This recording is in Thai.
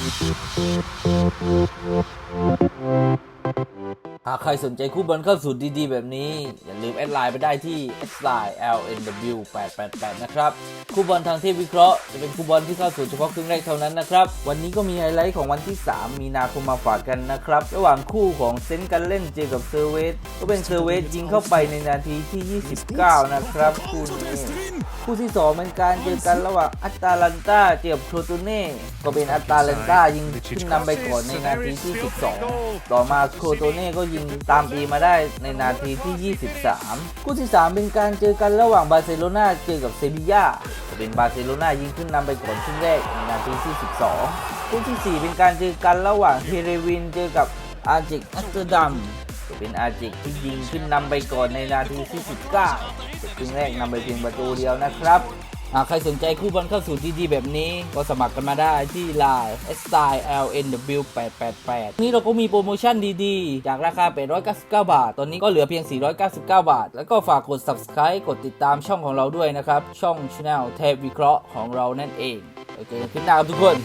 Thank you. หากใครสนใจคู่บอลเข้าสูตรดีๆ แบบนี้ อย่าลืมแอดไลน์ไปได้ที่ s l i n e lnw 8 8 8นะครับ คู่บอลทางเทพวิเคราะห์จะเป็นคู่บอลที่เข้าสู่เฉพาะครึ่งแรกเท่านั้นนะครับ วันนี้ก็มีไฮไลท์ของวันที่ 3 มีนาคมมาฝากกันนะครับ ระหว่างคู่ของเซนต์กันเล่นเจอกับเซอร์เวสก็เป็นเซอร์เวสยิงเข้าไปในนาทีที่ 29 นะครับคู่นี้คู่ที่2เป็นการเจอกันระหว่างอัตตาลันตาเจอกับโครโตเน่ก็เป็นอัตตาลันตายิงขึ้นนำไปก่อนในนาทีที่ 12 ต่อมาโครโตเน่ก็ยิงตามตีมาได้ในนาทีที่ 23 คู่ที่ 3 เป็นการเจอกันระหว่างบาร์เซโลนาเจอกับเซบีย่าเป็นบาร์เซโลนายิงขึ้นนำไปก่อนครึ่งแรกในนาทีที่ 12 คู่ที่ 4 เป็นการเจอกันระหว่างเทเรวินเจอกับอาจิกอัสเตอร์ดัมเป็นอาจิกที่ยิงขึ้นนำไปก่อนในนาทีที่ 19ครึ่งแรกนำไปเพียงประตูเดียวนะครับ ใครสนใจคู่บอลเข้าสู่ดีๆแบบนี้ก็สมัครกันมาได้ที่ Line s t y l n w 8 8 8นี่เราก็มีโปรโมชั่นดีๆ จากราคา 899 บาท ตอนนี้ก็เหลือเพียง 499 บาท แล้วก็ฝากกด subscribe กดติดตามช่องของเราด้วยนะครับ ช่อง Channel เทพวิเคราะห์ของเรานั่นเอง โอเคขึ้นหน้าครับทุกคน